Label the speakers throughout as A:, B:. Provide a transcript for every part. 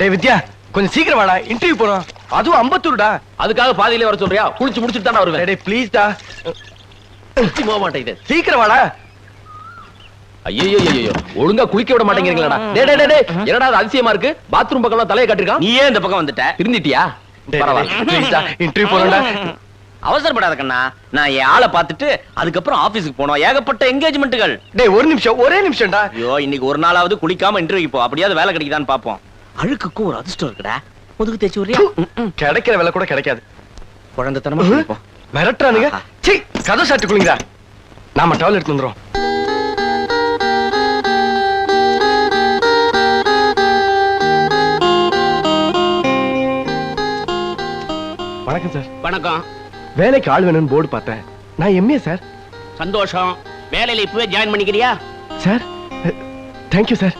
A: டேய் வித்யா கொஞ்சம் சீக்கிரம் வாடா. இன்டர்வியூ போறோம். அதுவும் அம்பத்தூர்டா.
B: அதுக்காக பாதியிலே வர சொல்றியா? குளிச்சு முடிச்சுட்டு தானே வருவேன்.
A: டேய் ப்ளீஸ் டா
B: குளிச்சு போக மாட்டேங்குது
A: சீக்கிரம் வாடா.
B: ஐயோ ஐயோ ஒழுங்கா குளிக்க விட மாட்டேங்கிறீங்களாடா. டேய் டேய், டேய் டேய் என்னடா அது அதிசயமா இருக்கு? பாத்ரூம் பக்கம் தலையை கட்டிருக்கான்
C: நீ ஏன் இந்த பக்கம் வந்துட்ட.
B: திருந்திட்டியா? பரவாயில்ல.
A: டா இன்டர்வியூ போறோம்டா.
C: அவசரப்படாத கண்ணா. நான் என் ஆளை பார்த்துட்டு அதுக்கப்புறம் ஆபீஸுக்கு போனோம் ஏகப்பட்ட என்கேஜ்மெண்ட்டுகள்
A: டேய் ஒரு நிமிஷம் ஒரே நிமிஷம்டா.
C: ஐயோ இன்னைக்கு ஒரு நாளாவது குளிக்காம இன்டர்வியூ போ. அப்படியாவது வேலை கிடைக்குதான்னு பாப்போம் அழுக்குக்கும் ஒரு அதிர்ஷ்டம் இருக்குடா. முதுகு தேய்ச்சி விடுறியா
A: கிடைக்கிற வேலை கூட கிடைக்காது.
C: குழந்தைத்தனமா குளிப்போம்
A: மிரட்டுறானுங்க. சீ கதை சாட்டு குளிங்கடா நாம டவல் எடுத்து வந்துரும் வணக்கம் சார்
D: வணக்கம்.
A: வேலைக்கு ஆள் வேணும்னு போர்டு பார்த்தேன். நான் எம்ஏ சார்
D: சந்தோஷம். வேலையில இப்பவே ஜாயின் பண்ணிக்கிறியா?
A: சார் தேங்க்யூ சார்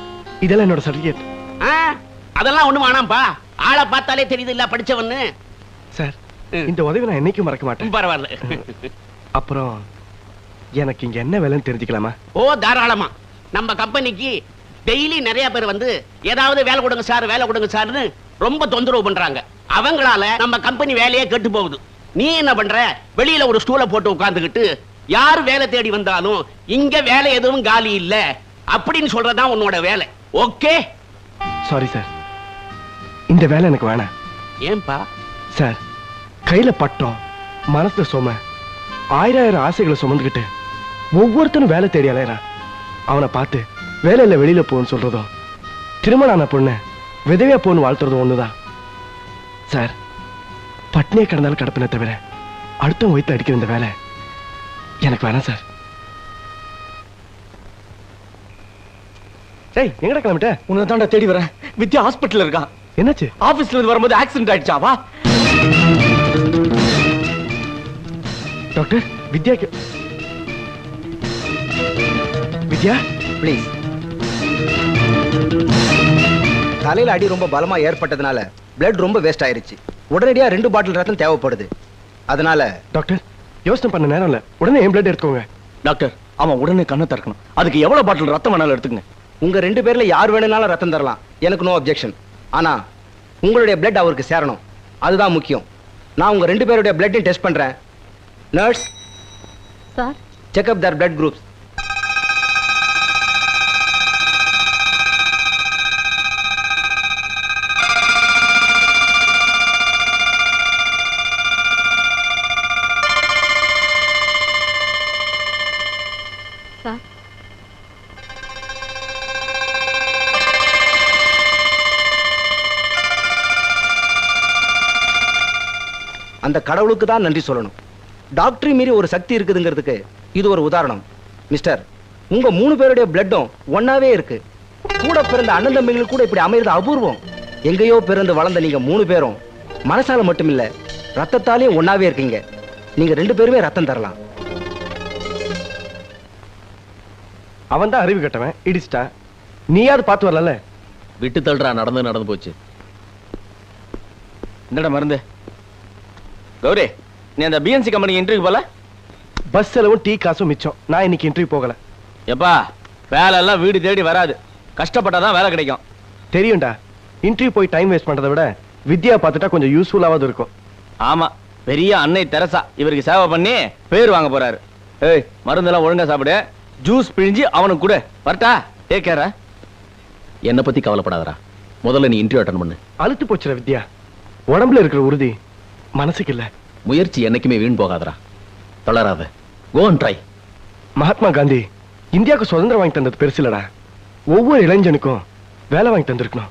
A: இதெல்லாம் என்னோட சர்டிஃபிகேட்
D: ஆ, அதெல்லாம் ஒண்ணு வேணாம்ப்பா ஆளை பார்த்தாலே தெரியுது இல்ல படிச்சவன்னு.
A: சார். இந்த உதவி நான் என்னைக்கும் மறக்க மாட்டேன்.
D: பரவாயில்ல.
A: அப்புறம் எனக்கு இங்க என்ன வேலைன்னு தெரிஞ்சுக்கலாமா?
D: ஓ தாராளமா. நம்ம கம்பெனிக்கு டெய்லி நிறைய பேர் வந்து ஏதாவது வேலை கொடுங்க சார் வேலை கொடுங்க சார்னு ரொம்ப தொந்தரவு பண்றாங்க. அவங்களால நம்ம கம்பெனி வேலையே கெட்டு போகுது. நீ என்ன பண்ற? வெளியில ஒரு ஸ்டூலை போட்டு உட்கார்ந்துகிட்டு யார் வேலை தேடி வந்தாலும் இங்க வேலை எதுவும் காலி இல்ல. அப்படின்னு சொல்றதுதான் உன்னோட வேலை. ஓகே?
A: சாரி சார் இந்த வேலை எனக்கு வேணாம்.
D: ஏன்பா?
A: சார் கையில பட்டம் மனசுல சும ஆயிரம் ஆயிரம் ஆசைகளை சுமந்துக்கிட்டு ஒவ்வொருத்தனும் வேலை தேடி அலையறான். அவனை பார்த்து வேலையில வெளியில போன்னு சொல்றதும் திருமணம் ஆன பொண்ணு விதவையா போன்னு வாழ்த்துறதும் ஒண்ணுதான். சார் பட்னியே கிடந்தாலும் கிடப்பின தவிர அடுத்த வயிற்று அடிக்கிற இந்த வேலை எனக்கு வேணாம் சார். ஏய் எங்கடா கிளம்பிட்ட?
B: உன்னை தாண்டா தேடி வரேன். வித்யா ஹாஸ்பிட்டல் இருக்கான்.
A: என்னாச்சு?
B: ஆபீஸ்ல இருந்து வரும்போது ஆக்சிடென்ட் ஆயிடுச்சா? வா.
A: Doctor வித்யாக்கு Vidya?
E: ப்ளீஸ் தலையில அடி ரொம்ப பலமா ஏற்பட்டதுனால பிளட் ரொம்ப வேஸ்ட் ஆயிருச்சு. உடனடியா ரெண்டு பாட்டில் ரத்தம் தேவைப்படுது. அதனால
A: டாக்டர் யோசனை பண்ண நேரம் இல்ல. உடனே என் பிளட் எடுத்துக்கோங்க.
B: டாக்டர் அவன் உடனே கண்ணை திறக்கணும். அதுக்கு எவ்வளவு பாட்டில் ரத்தம் வேணாலும் எடுத்துங்க
E: உங்க ரெண்டு பேர்ல யார் வேணும்னாலும் ரத்தம் தரலாம். எனக்கு நோ அப்ஜெக்ஷன் ஆனா உங்களுடைய பிளட் அவருக்கு சேரணும். அதுதான் முக்கியம். நான் உங்க ரெண்டு பேருடைய பிளட்டையும் டெஸ்ட் பண்றேன். நர்ஸ்
F: சார்
E: செக்அப் தர் பிளட் குரூப்ஸ் அந்த கடவுளுக்கு தான் நன்றி சொல்லணும். டாக்டர் மீறி ஒரு சக்தி இருக்குதுங்கிறதுக்கு இது ஒரு உதாரணம். மிஸ்டர் உங்க மூணு பேருடைய பிளட்டும் ஒன்னாவே இருக்கு. கூட பிறந்த அண்ணன் தம்பிங்களுக்கு கூட இப்படி அமைறது அபூர்வம். எங்கேயோ பிறந்து வளர்ந்த நீங்க மூணு பேரும் மனசால மட்டும் இல்ல ரத்தத்தாலே ஒன்னாவே இருக்கீங்க. நீங்க ரெண்டு பேருமே ரத்தம் தரலாம்.
A: அவன் தான் அறிவு கட்டவன் இடிச்சிட்டான். நீயாவது பார்த்து வரல
B: விட்டு தள்ளுறா நடந்து நடந்து போச்சு. என்னடா மருந்து கௌரி நீ அந்த பிஎன்சி கம்பெனி இன்டர்வியூ போல?
A: பஸ் செலவும் டீ காசும் மிச்சம். நான் இன்னைக்கு இன்டர்வியூ போகல.
B: எப்பா வேலை எல்லாம் வீடு தேடி வராது. கஷ்டப்பட்டாதான் வேலை கிடைக்கும்.
A: தெரியும்டா. இன்டர்வியூ போய் டைம் வேஸ்ட் பண்றதை விட வித்யா பார்த்துட்டா கொஞ்சம் யூஸ்ஃபுல்லாவது இருக்கும்.
B: ஆமா பெரிய அன்னை தெரசா. இவருக்கு சேவை பண்ணி பேர் வாங்க போறாரு. ஏய் மருந்தெல்லாம் ஒழுங்கா சாப்பிடு. ஜூஸ் பிழிஞ்சு அவனுக்கு கொடு. வரட்டா? டேக் கேர என்ன பத்தி கவலைப்படாதடா. முதல்ல நீ இன்டர்வியூ அட்டன் பண்ணு.
A: அழுத்து போச்சுடா வித்யா. உடம்புல இருக்கிற உறுதி. மனசுக்கு இல்ல
B: முயற்சி என்னைக்குமே வீண் போகாதடா. தளராத. Go and try
A: Mahatma Gandhi இந்தியாவுக்கு சுதந்திரம் வாங்கி தந்தது பெருசு இல்லடா ஒவ்வொரு இளைஞனுக்கும் வேலை வாங்கி தந்திருக்கணும்.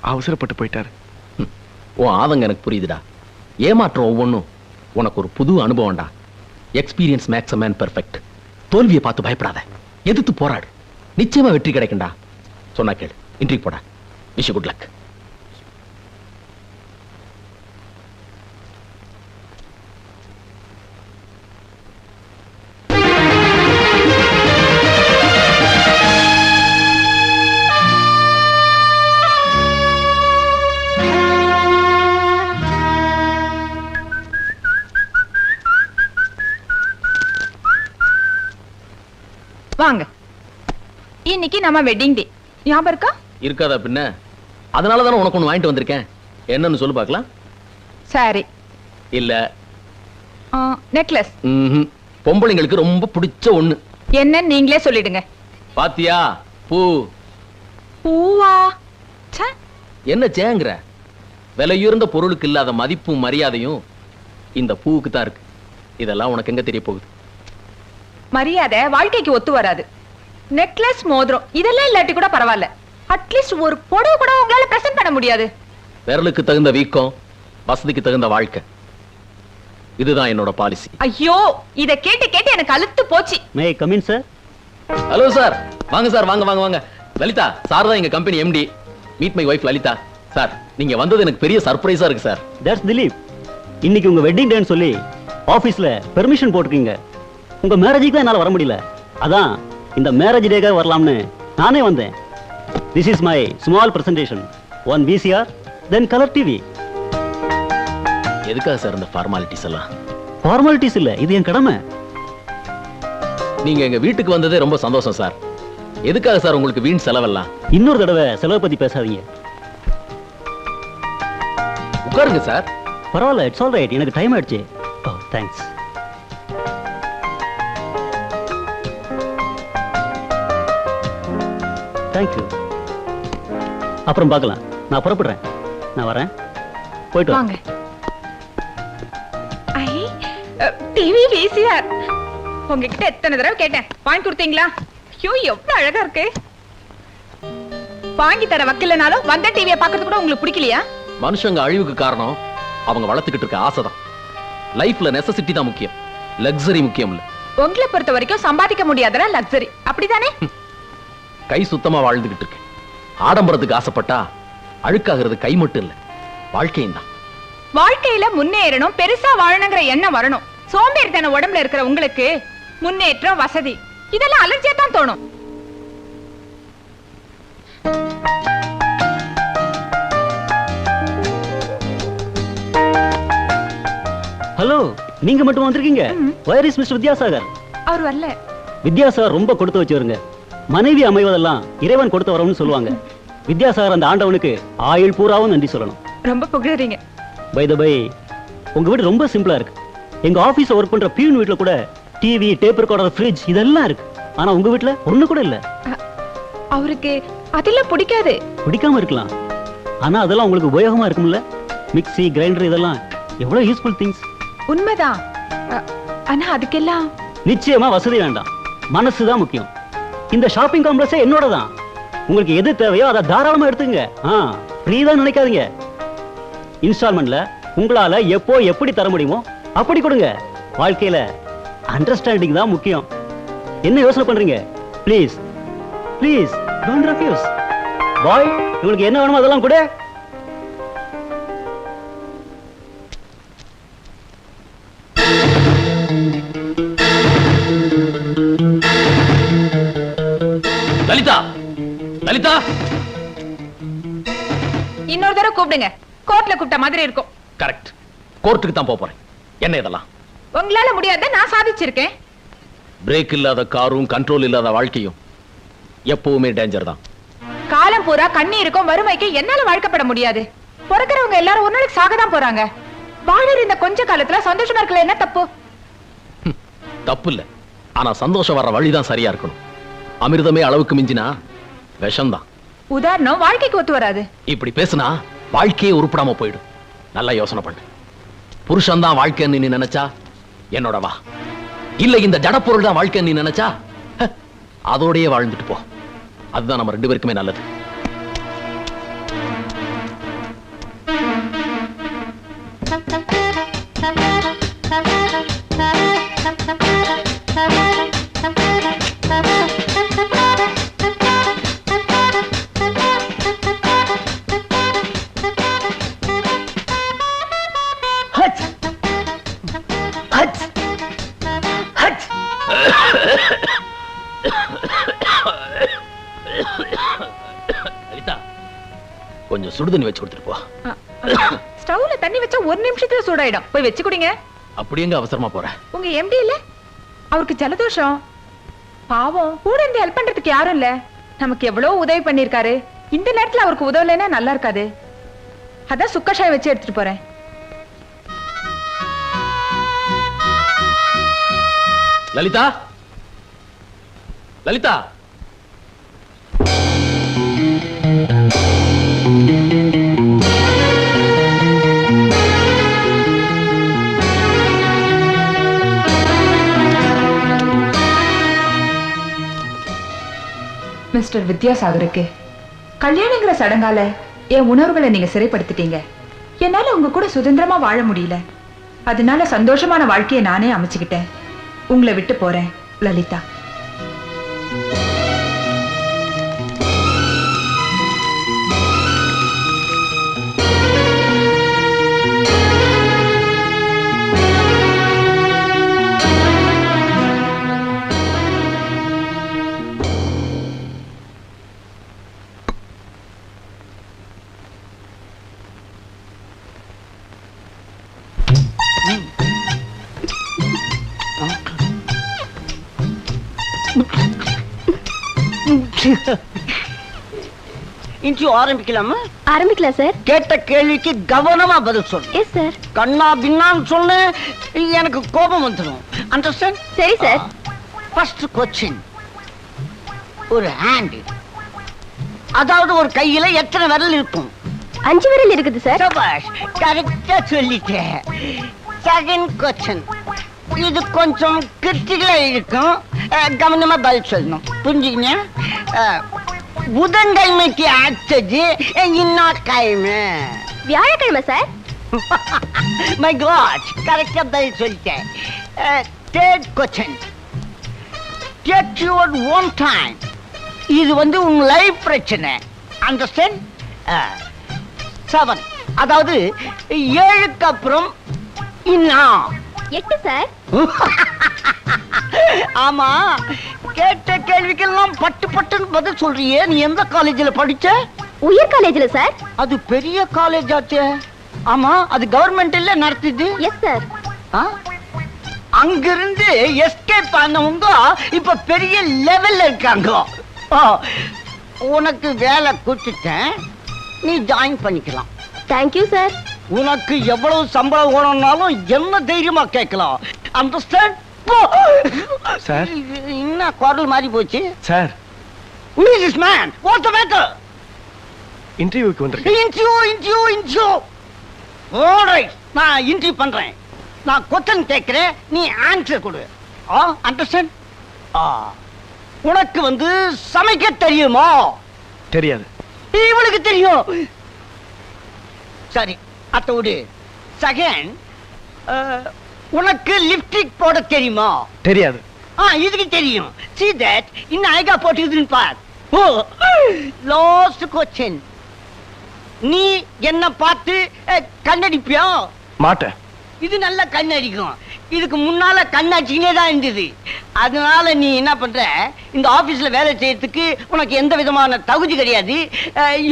A: அவசரப்பட்டு போயிட்டாரு.
B: உன் ஆதங்க எனக்கு புரியுதுடா. ஏமாற்றம் ஒவ்வொன்றும் உனக்கு ஒரு புது அனுபவம்டா. எக்ஸ்பீரியன்ஸ் மேக்ஸ் மேன் பெர்ஃபெக்ட் தோல்வியை பார்த்து பயப்படாத. எதிர்த்து போராடு. நிச்சயமா வெற்றி கிடைக்கும்டா. சொன்னா கேளு. இன்ட்ரிக் போடா. விஷ் குட் லக்
F: இன்னைக்கு நம்ம வெட்டிங் டே ஞாபகம் இருக்கா?
B: இருக்காதா பின்ன? அதனால தானே உனக்கு ஒன்று வாங்கிட்டு வந்திருக்கேன். என்னன்னு சொல்லு பார்க்கலாம்.
G: சாரி.
B: இல்ல.
G: நெக்லஸ்.
B: பொம்பளைங்களுக்கு ரொம்ப பிடிச்ச ஒண்ணு.
G: என்னன்னு நீங்களே சொல்லிடுங்க.
B: பாத்தியா? பூ.
G: பூவா?
B: என்ன சேங்கிற விலையுயர்ந்த பொருளுக்கு இல்லாத மதிப்பும் மரியாதையும் இந்த பூவுக்கு தான் இருக்கு. இதெல்லாம் உனக்கு எங்க தெரிய போகுது?
G: மரியாதை வாழ்க்கைக்கு ஒத்து வராது. நெக்லஸ் மோதிரம் இதெல்லாம் இல்லாட்டி கூட பரவாயில்ல. அட்லீஸ்ட் ஒரு புடவை கூட உங்களால பிரசன்ட் பண்ண முடியாது.
B: விரலுக்கு தகுந்த வீக்கம் வசதிக்கு தகுந்த வாழ்க்கை. இதுதான் என்னோட பாலிசி
G: ஐயோ இத கேட்டு கேட்டு எனக்கு அழுத்து போச்சு.
H: May come in sir
B: hello sir வாங்க சார் வாங்க வாங்க வாங்க. லலிதா சார் தான் எங்க company MD meet my wife Lalitha. Sir நீங்க வந்தது எனக்கு பெரிய சர்ப்ரைஸா இருக்கு சார்
H: தட்ஸ் திலீப் இன்னைக்கு உங்க வெட்டிங் டேன்னு சொல்லி ஆபீஸ்ல பெர்மிஷன் போட்டிருக்கீங்க. உங்க மேரேஜுக்கு தான் என்னால வர முடியல. அதான் இந்த மேரேஜ் டேக்காக வரலாம்னு நானே வந்தேன். This is my small presentation one VCR then colour TV
B: எதுக்காக சார் இந்த ஃபார்மாலிட்டிஸ் எல்லாம்?
H: ஃபார்மாலிட்டிஸ் இல்ல இது என் கடமை.
B: நீங்க எங்க வீட்டுக்கு வந்ததே ரொம்ப சந்தோஷம் சார். எதுக்காக சார் உங்களுக்கு வீண் செலவெல்லாம்?
H: இன்னொரு தடவை செலவை பத்தி பேசாதீங்க.
B: உட்காருங்க சார்.
H: பரவாயில்ல இட்ஸ் ஆல் ரைட் எனக்கு டைம் ஆயிடுச்சு. ஓ தேங்க்ஸ் தேங்க்யூ அப்புறம் பார்க்கலாம். நான் புறப்படுறேன். நான் வரேன். போயிட்டு
G: வாங்க. ஐ டிவி விசிஆர் உங்ககிட்ட எத்தனை தடவை கேட்டேன். வாங்கி கொடுத்தீங்களா? ஐயோ எவ்வளவு அழகா இருக்கு. வாங்கி தர வக்கலனாலும் வந்த டிவியை பார்க்கறது கூட உங்களுக்கு பிடிக்கலையா?
B: மனுஷங்க அழிவுக்கு காரணம் அவங்க வளர்த்துக்கிட்டு இருக்க ஆசைதான் லைஃப்ல நெசசிட்டி தான் முக்கியம். லக்ஸரி முக்கியம் இல்ல.
G: உங்களை பொறுத்த வரைக்கும் சம்பாதிக்க முடியாதனா லக்ஸரி அப்படிதானே
B: கை சுத்தமா வாழ்ந்துகிட்டு இருக்கேன். ஆடம்பரத்துக்கு ஆசைப்பட்டா அழுக்காகிறது கை மட்டும் இல்ல வாழ்க்கையும் தான்.
G: வாழ்க்கையில முன்னேறணும் பெருசா வாழணுங்கிற எண்ணம் வரணும். சோம்பேறித்தன உடம்புல இருக்கிற உங்களுக்கு முன்னேற்றம் வசதி இதெல்லாம் அலர்ஜியா தான் தோணும்.
H: ஹலோ நீங்க மட்டும் வந்திருக்கீங்க? Where is mister Vidyasagar?
G: அவர் வரல.
H: வித்யாசாகர் ரொம்ப கொடுத்து வச்சவருங்க. மனைவி அமைவதெல்லாம் இறைவன் கொடுத்து வரவும்னு சொல்லுவாங்க. வித்யாசாகர் அந்த ஆண்டவனுக்கு ஆயுள் பூராவும் நன்றி சொல்லணும்.
G: ரொம்ப புகழறீங்க.
H: பை த பை உங்க வீடு ரொம்ப சிம்பிளா இருக்கு. எங்க ஆபீஸ்ல ஒர்க் பண்ற பியூன் வீட்ல கூட டிவி டேப் ரெக்கார்டர் ஃப்ரிட்ஜ் இதெல்லாம் இருக்கு. ஆனா உங்க வீட்ல ஒண்ணு கூட இல்ல.
G: அவருக்கு அதெல்லாம் பிடிக்காது.
H: பிடிக்காம இருக்கலாம். ஆனா அதெல்லாம் உங்களுக்கு உபயோகமா இருக்கும்ல? மிக்ஸி கிரைண்டர் இதெல்லாம் எவ்வளவு யூஸ்ஃபுல் திங்ஸ்
G: உண்மைதான். ஆனா அதுக்கெல்லாம்
H: நிச்சயமா வசதி வேண்டாம். மனசு தான் முக்கியம். இந்த ஷாப்பிங் காம்ப்ளெக்ஸே என்னோட தான் உங்களுக்கு எது தேவையோ அதை தாராளமா எடுத்துங்க ஆ ஃப்ரீ தான் நினைக்காதீங்க. இன்ஸ்டால்மெண்ட்ல உங்களால எப்போ எப்படி தர முடியுமோ அப்படி கொடுங்க. வாழ்க்கையில அண்டர்ஸ்டாண்டிங் தான் முக்கியம். என்ன யோசனை பண்றீங்க? ப்ளீஸ் ப்ளீஸ் டோன்ட் ரெஃப்யூஸ் பாய் உங்களுக்கு என்ன வேணுமோ அதெல்லாம் கூட.
G: கூப்பிடுங்க. கோர்ட்ல கூப்பிட்ட மாதிரி இருக்கும்.
B: கரெக்ட் கோர்ட்டுக்கு தான் போறேன். என்ன இதெல்லாம்?
G: உங்களால முடியாத நான் சாதிச்சிருக்கேன்.
B: பிரேக் இல்லாத காரும் கண்ட்ரோல் இல்லாத வாழ்க்கையும் எப்பவுமே டேஞ்சர் தான்.
G: காலம் பூரா கண்ணீருக்கும் வறுமைக்கு என்னால வாழ்க்கப்பட முடியாது. பிறக்கிறவங்க எல்லாரும் ஒரு நாளைக்கு சாக தான் போறாங்க. வாழற இந்த கொஞ்ச காலத்துல சந்தோஷமா இருக்கல என்ன தப்பு?
B: தப்பு இல்ல. ஆனா சந்தோஷம் வர்ற வழிதான் சரியா இருக்கணும். அமிர்தமே அளவுக்கு மிஞ்சினா விஷம்தான்
G: உதாரணம் வாழ்க்கைக்கு ஒத்து வராது.
B: இப்படி பேசுனா வாழ்க்கையே உருப்படாம போயிடும். நல்லா யோசனை பண்ணு. புருஷன் தான் வாழ்க்கைன்னு நீ நினைச்சா என்னோட வா. இல்ல இந்த ஜடப்பொருள் தான் வாழ்க்கைன்னு நீ நினைச்சா ஹ, அதோடயே வாழ்ந்துட்டு போ. அதுதான் நம்ம ரெண்டு பேருக்குமே நல்லது. சுடுதண்ணி வச்சு கொடுத்துட்டு போ.
G: ஸ்டவ்ல தண்ணி வச்சா ஒரு நிமிஷத்துல சூடாயிடும். போய் வச்சு குடிங்க.
B: அப்படி எங்க அவசரமா போற?
G: உங்க எம்டி இல்ல அவருக்கு ஜலதோஷம். பாவம் கூட இருந்து ஹெல்ப் பண்றதுக்கு யாரும் இல்ல. நமக்கு எவ்வளவு உதவி பண்ணிருக்காரு. இந்த நேரத்துல அவருக்கு உதவலைன்னா நல்லா இருக்காது. அதான் சுக்கஷாயம் வச்சு எடுத்துட்டு போறேன்.
B: லலிதா? லலிதா?
G: மிஸ்டர் வித்யாசாகருக்கு கல்யாணங்கிற சடங்கால என் உணர்வுகளை நீங்க சிறைப்படுத்திட்டீங்க. என்னால உங்க கூட சுதந்திரமா வாழ முடியல. அதனால சந்தோஷமான வாழ்க்கையை நானே அமைச்சுக்கிட்டேன். உங்களை விட்டு போறேன் லலிதா.
I: இன்றையும் ஆரம்பிக்கலாமா?
F: ஆரம்பிக்கலாம் சார்.
I: கேட்ட கேள்விக்கு கவனமா பதில் சொல்லு.
F: எஸ் சார்
I: கண்ணா பின்னான்னு சொன்ன எனக்கு கோபம் வந்துடும் அண்டர்ஸ்டாண்ட்
F: சரி சார்
I: ஃபர்ஸ்ட் கொஸ்டின் ஒரு ஹேண்ட் அதாவது ஒரு கையில எத்தனை விரல் இருக்கும்?
F: அஞ்சு விரல் இருக்குது சார்
I: சபாஷ் கரெக்டா சொல்லிட்டேன் செகண்ட் கொஸ்டின் இது கொஞ்சம் கிரிட்டிக்கலா இருக்கும். கவனமா பதில் சொல்லணும். புரிஞ்சுக்கங்க புதன்கிழமைக்கு அடுத்தது என்ன கிழமை
F: வியாழக்கிழமை சார்.
I: மை காட் கரெக்டா பதில் சொல்லிட்டேன். Third question take your own time இது வந்து உங்க லைஃப் பிரச்சனை. அண்டர்ஸ்டாண்ட் செவன் அதாவது ஏழுக்கு அப்புறம் இன்னும்
F: எட்டு சார்.
I: ஆமா. கேட்ட பட்டு பட்டுன்னு பதில் சொல்றியே? நீ எந்த காலேஜில் படிச்ச?
F: உயர் காலேஜ்ல சார்.
I: அது பெரிய காலேஜ் ஆச்சே. ஆமா அது கவர்மெண்ட் இல்ல நடத்துது?
F: Yes sir?
I: அங்கிருந்து எஸ்கேப் ஆனவங்க இப்ப பெரிய லெவல்ல இருக்காங்க. உனக்கு வேலை கொடுத்துட்டேன். நீ ஜாயின் பண்ணிக்கலாம்.
F: தேங்க்யூ சார்
I: உனக்கு எவ்வளவு சம்பளம் வேணும்னாலும் என்ன தைரியமா கேட்கலாம். Understand
A: Sir.
I: என்ன குரல் மாறி போச்சு.
A: Sir.
I: Who is this man? What's the matter?
A: இன்டர்வியூக்கு வந்திருக்கேன்.
I: இன்டர்வியூ இன்டர்வியூ இன்டர்வியூ ஆல்ரைட் நான் இன்டர்வியூ பண்றேன். நான் கொஸ்டின் கேட்கிறேன் நீ ஆன்சர் கொடு. Ah understand ah. உனக்கு வந்து சமைக்க தெரியுமா?
A: தெரியாது.
I: இவளுக்கு தெரியும். சரி அத்த விடு. செகண்ட் உனக்கு லிப்ஸ்டிக் போட தெரியுமா?
A: தெரியாது.
I: ஆ இதுக்கு தெரியும். See that? இன்னும் அழகா போட்டுக்குதுன்னு பார். ஓ லாஸ்ட் கொஸ்டின் நீ என்ன பார்த்து கண்ணடிப்பியா?
A: மாட்டேன்.
I: இது நல்ல கண்ணடிக்கும். இதுக்கு முன்னால கண்ணடிச்சுக்கினே தான் இருந்தது. அதனால நீ என்ன பண்ற? இந்த ஆபீஸ்ல வேலை செய்யறதுக்கு உனக்கு எந்த விதமான தகுதி கிடையாது.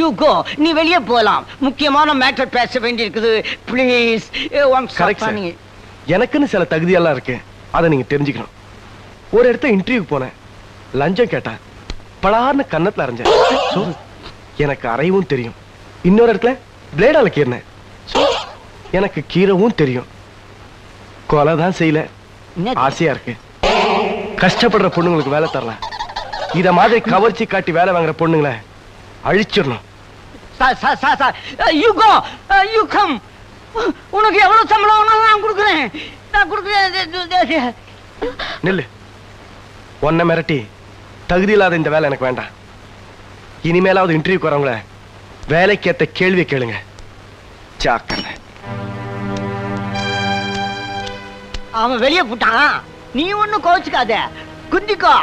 I: யூ கோ நீ வெளியே போலாம் முக்கியமான மேட்டர் பேச வேண்டியிருக்குது. ப்ளீஸ்
A: கரெக்ட் சார் எனக்குன்னு சில தகுதியெல்லாம் இருக்கு. அதை நீங்க தெரிஞ்சுக்கணும். ஒரு இடத்த இன்டர்வியூக்கு போனேன். லஞ்சம் கேட்டேன். பலார்னு கன்னத்துல அரைஞ்சேன். எனக்கு அறையவும் தெரியும். இன்னொரு இடத்துல பிளேடால கீறினேன். எனக்கு கீரவும் தெரியும். கொலை தான் செய்யல. ஆசையா இருக்கு. கஷ்டப்படுற பொண்ணுங்களுக்கு வேலை தரலாம். இத மாதிரி கவர்ச்சி காட்டி வேலை வாங்குற பொண்ணுங்களை அழிச்சிடணும்.
I: உனக்கு எவ்வளவு சம்பளம் நான் கொடுக்குறேன். நான் கொடுக்குறேன்.
A: நில்லு. உன்னை மிரட்டி தகுதி இல்லாத இந்த வேலை எனக்கு வேண்டாம். இனிமேலாவது இன்டர்வியூக்கு வரவங்கள வேலைக்கேத்த கேள்வி கேளுங்க. ஜாக்கிரதை.
I: அவன் வெளியே போட்டான். நீ ஒண்ணும் கோச்சுக்காத குந்திக்கோ.